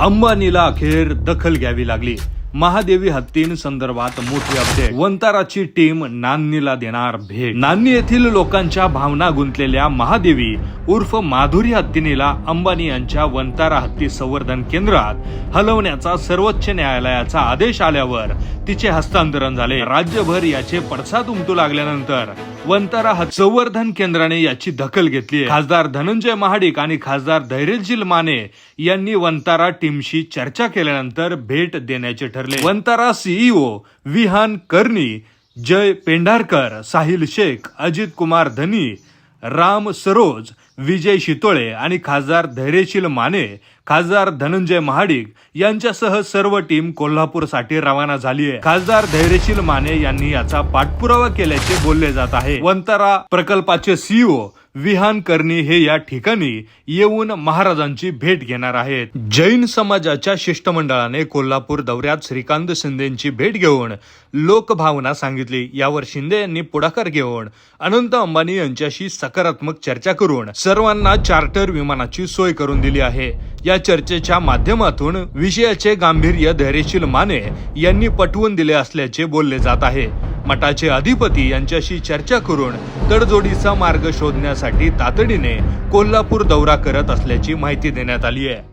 अंबानीला अखेर दखल घ्यावी लागली. महादेवी हत्तीं संदर्भात मोठी अपडेट. वंताराची टीम नान्नीला देणार भेट. नान्नी येथील लोकांच्या भावना गुंतलेल्या महादेवी उर्फ माधुरी हत्तीनीला अंबानी यांच्या वंतारा हत्ती संवर्धन केंद्रात हलवण्याचा सर्वोच्च न्यायालयाचा आदेश आल्यावर तिचे हस्तांतरण झाले. राज्यभर याचे पडसाद उमटू लागल्यानंतर वंतारा हत्ती संवर्धन केंद्राने याची दखल घेतली खासदार धनंजय महाडिक आणि खासदार धैर्यशील माने यांनी वंतारा टीमशी चर्चा केल्यानंतर भेट देण्याचे ठरले. वंतारा सीईओ विहान कर्णी जय पेंढारकर साहिल शेख अजित कुमार धनी राम सरोज विजय शितोळे आणि खासदार धैर्यशील माने खासदार धनंजय महाडिक यांच्यासह सर्व टीम कोल्हापूरसाठी रवाना झाली आहे. खासदार धैर्यशील माने यांनी याचा पाठपुरावा केल्याचे बोलले जात आहे. वंतारा प्रकल्पाचे सीईओ विहान कर्णी हे या ठिकाणी येऊन महाराजांची भेट घेणार आहेत. जैन समाजाच्या शिष्टमंडळाने कोल्हापूर दौऱ्यात श्रीकांत शिंदेची भेट घेऊन लोकभावना सांगितली. यावर शिंदे यांनी पुढाकार घेऊन अनंत अंबानी यांच्याशी सकारात्मक चर्चा करून सर्वांना चार्टर विमानाची सोय करून दिली आहे. या चर्चेच्या माध्यमातून विषयाचे गांभीर्य धैर्यशील माने यांनी पटवून दिले असल्याचे बोलले जात आहे. मठाचे अधिपती यांच्याशी चर्चा करून तडजोडीचा मार्ग शोधण्यासाठी तातडीने कोल्हापूर दौरा करत असल्याची माहिती देण्यात आली आहे.